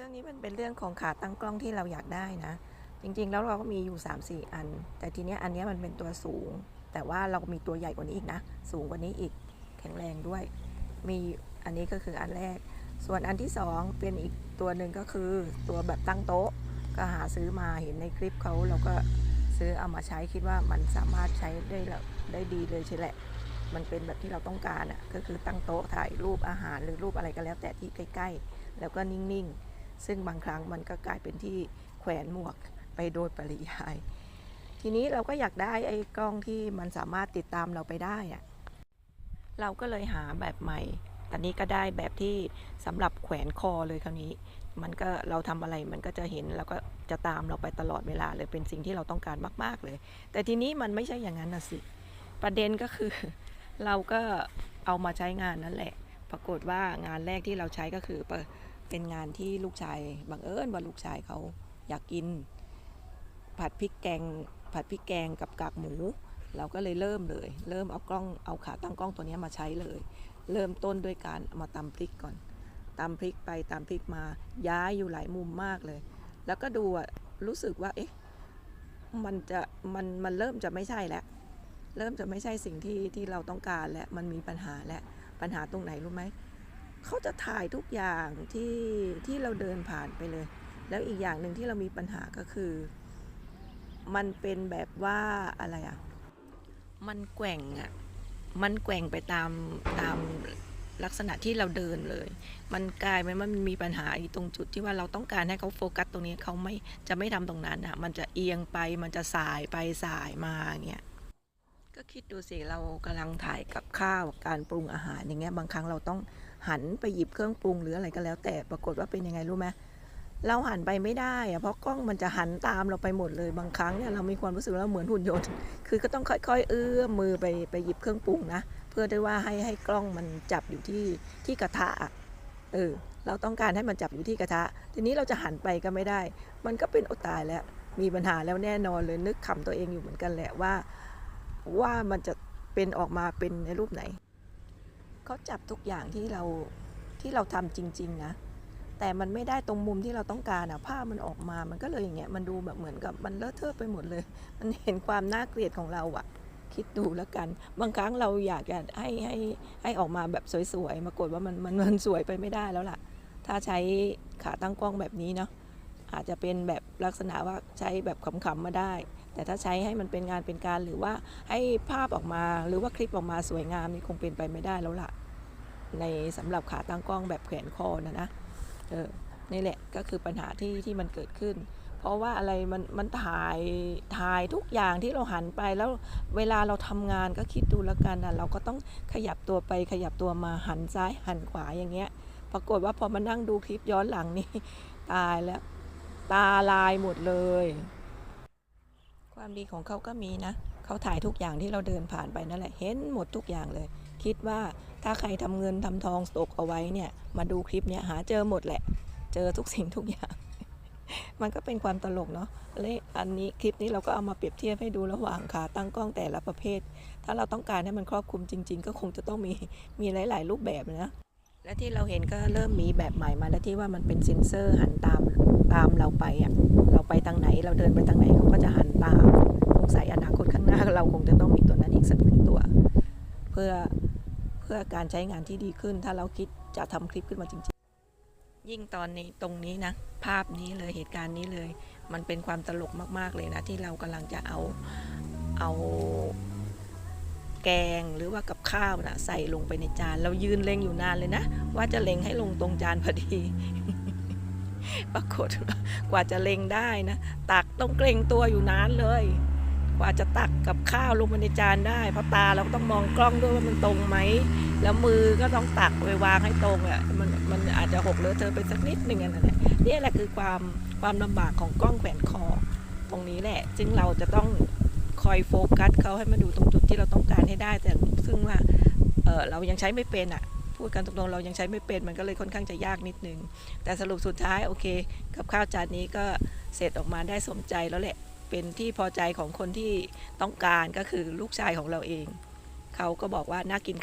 รื่องนี้มันเป็นเรื่องของขาตั้งกล้องที่เราอยากได้นะ จริงๆ แล้วเราก็มีอยู่ 3-4 อัน แต่ทีเนี้ยอันนี้มันเป็นตัวสูง แต่ว่าเรามีตัวใหญ่กว่านี้อีกนะ สูงกว่านี้อีกแข็งแรงด้วย มีอันนี้ก็คืออันแรก ส่วนอันที่สองเป็นอีกตัวหนึ่งก็คือตัวแบบตั้งโต๊ะ ก็หาซื้อมาเห็นในคลิปเขาเราก็ซื้อเอามาใช้คิดว่ามันสามารถใช้ได้แล้วได้ดีเลยใช่แหละ มันเป็นแบบที่เราต้องการอะก็คือตั้งโต๊ะถ่ายรูปอาหารหรือรูปอะไรก็แล้วแต่ที่ใกล้ ๆ แล้วก็นิ่ง ๆ ซึ่งบางครั้งมันก็กลายเป็นที่แขวนหมวกไปโดยปริยาย ทีนี้เราก็อยากได้ไอ้กล้องที่มันสามารถติดตามเราไปได้อะเราก็เลยหาแบบใหม่ ตอนนี้ก็ได้แบบที่สำหรับแขวนคอเลยคราวนี้ มันก็เราทำอะไรมันก็จะเห็นแล้วก็จะตามเราไปตลอดเวลาเลยเป็นสิ่งที่เราต้องการมาก ๆเลย แต่ทีนี้มันไม่ใช่อย่างนั้นนะสิ ประเด็นก็คือ เราก็เอามาใช้งานนั่นแหละ ปรากฏว่างานแรกที่เราใช้ก็คือ เป็นงานที่ลูกชายบังเอิญว่าลูกชายเขาอยากกิน ผัดพริกแกง ผัดพริกแกงกับกากหมู เราก็เลยเริ่มเลย เริ่มเอากล้องเอาขาตั้งกล้องตัวนี้มาใช้เลย เริ่มต้นด้วยการมาตำพริกก่อนตำพริกไปตำพริกมาย้ายอยู่หลายมุมมากเลย แล้วก็ดูรู้สึกว่าเอ๊ะมันจะมันมันเริ่มจะไม่ใช่แล้วเริ่มจะไม่ใช่สิ่งที่ที่เราต้องการแล้วมันมีปัญหาแล้วปัญหาตรงไหนรู้ไหม เขาจะถ่ายทุกอย่างที่ที่เราเดินผ่านไปเลย แล้วอีกอย่างหนึ่งที่เรามีปัญหาก็คือ มันเป็นแบบว่าอะไรอะ มันแกว่งอะ มันแกว่งไปตามตามลักษณะที่เราเดินเลย มันกลายเป็นว่ามันมีปัญหาอีตรงจุดที่ว่าเราต้องการให้เขาโฟกัสตรงนี้เขาไม่จะไม่ทำตรงนั้นอะ มันจะเอียงไปมันจะสายไปสายมาเงี้ยก็คิดดูสิเรากำลังถ่ายกับข้าวการปรุงอาหารอย่างเงี้ยบางครั้งเราต้อง หันไปหยิบเครื่องปรุงหรืออะไรก็แล้ว แต่ปรากฏว่าเป็นยังไงรู้ไหมเราหันไปไม่ได้อะเพราะกล้องมันจะหันตามเราไปหมดเลยบางครั้งเนี่ยเรามีความรู้สึกว่าเราเหมือนหุ่นยนต์คือก็ต้องค่อย ๆ เอื้อมมือไปไปหยิบเครื่องปรุงนะเพื่อได้ว่าให้ให้กล้องมันจับอยู่ที่ที่กระทะอะเออเราต้องการให้มันจับอยู่ที่กระทะ ทีนี้เราจะหันไปก็ไม่ได้ มันก็เป็นโอตายแล้วมีปัญหาแล้วแน่นอนเลยนึกขำตัวเองอยู่เหมือนกันแหละว่า ว่ามันจะเป็นออกมาเป็นในรูปไหน เขาจับทุกอย่างที่เราที่เราทำจริง ๆ นะ แต่มันไม่ได้ตรงมุมที่เราต้องการอะภาพมันออกมามันก็เลยอย่างเงี้ยมันดูแบบเหมือนกับมันเลอะเทอะไปหมดเลย มันเห็นความน่าเกลียดของเราอะคิดดูแล้วกัน บางครั้งเราอยากจะให้ให้ให้ออกมาแบบสวยๆมากฏว่ามันมันมันสวยไปไม่ได้แล้วล่ะ ถ้าใช้ขาตั้งกล้องแบบนี้เนาะอาจจะเป็นแบบลักษณะว่าใช้แบบขำๆมาได้ แต่ถ้าใช้ให้มันเป็นงานเป็นการหรือว่าให้ภาพออกมาหรือว่าคลิปออกมาสวยงามนี่คงเป็นไปไม่ได้แล้วล่ะ ในสำหรับขาตั้งกล้องแบบแขวนคอนะนะเออนี่แหละก็คือปัญหาที่ที่มันเกิดขึ้น เพราะว่าอะไรมันมันถ่ายถ่ายทุกอย่างที่เราหันไปแล้วเวลาเราทำงานก็คิดดูแล้วกันนะเราก็ต้องขยับตัวไปขยับตัวมาหันซ้ายหันขวาอย่างเงี้ย ปรากฏว่าพอมานั่งดูคลิปย้อนหลังนี่ตายแล้ว ตาลายหมดเลย ความดีของเขาก็มีนะ เขาถ่ายทุกอย่างที่เราเดินผ่านไปนั่นแหละ เห็นหมดทุกอย่างเลย คิดว่าถ้าใครทำเงินทำทองตกเอาไว้เนี่ย มาดูคลิปเนี้ยหาเจอหมดแหละ เจอทุกสิ่งทุกอย่าง มันก็เป็นความตลกเนาะและอันนี้คลิปนี้เราก็เอามาเปรียบเทียบให้ดูระหว่างขาตั้งกล้องแต่ละประเภท ถ้าเราต้องการให้มันครอบคลุมจริง ๆ ก็คงจะต้องมีมีหลาย ๆ รูปแบบนะ และที่เราเห็นก็เริ่มมีแบบใหม่มาแล้วที่ว่ามันเป็นเซ็นเซอร์หันตามตามเราไปอะเราไปทางไหนเราเดินไปทางไหนเขาก็จะหันตามสงสัยอนาคตข้างหน้าเราคงจะต้องมีตัวนั้นอีกสักหนึ่งตัว เพื่อเพื่อการใช้งานที่ดีขึ้น ถ้าเราคิดจะทำคลิปขึ้นมาจริงๆ ยิ่งตอนนี้ตรงนี้นะ ภาพนี้เลยเหตุการณ์นี้เลย มันเป็นความตลกมากๆเลยนะ ที่เรากำลังจะเอาเอา แกงหรือว่ากับข้าวนะใส่ลงไปในจาน เรายืนเล็งอยู่นานเลยนะ ว่าจะเล็งให้ลงตรงจานพอดี ปรากฏกว่าจะเล็งได้นะ ตักต้องเกรงตัวอยู่นานเลย กว่าจะตักกับข้าวลงไปในจานได้ เพราะตาเราก็ต้องมองกล้องด้วยว่ามันตรงไหม แล้วมือก็ต้องตักไปวางให้ตรงอะมันมันอาจจะหกเลอะเทอะไปสักนิดหนึ่งอนนั้นแหละนี่แหละคือความความลำบากของกล้องแขวนคอตรงนี้แหละ ซึ่งเราจะต้อง คอยโฟกัสเขาให้มันดูตรงจุดที่เราต้องการให้ได้ แต่ซึ่งว่าเเรายังใช้ไม่เป็นอะพูดกันตรงๆเรายังใช้ไม่เป็นมันก็เลยค่อนข้างจะยากนิดนึง แต่สรุปสุดท้ายโอเค กับข้าวจานนี้ก็เสร็จออกมาได้สมใจแล้วแหละเป็นที่พอใจของคนที่ต้องการก็คือลูกชายของเราเอง เขาก็บอกว่าน่ากิน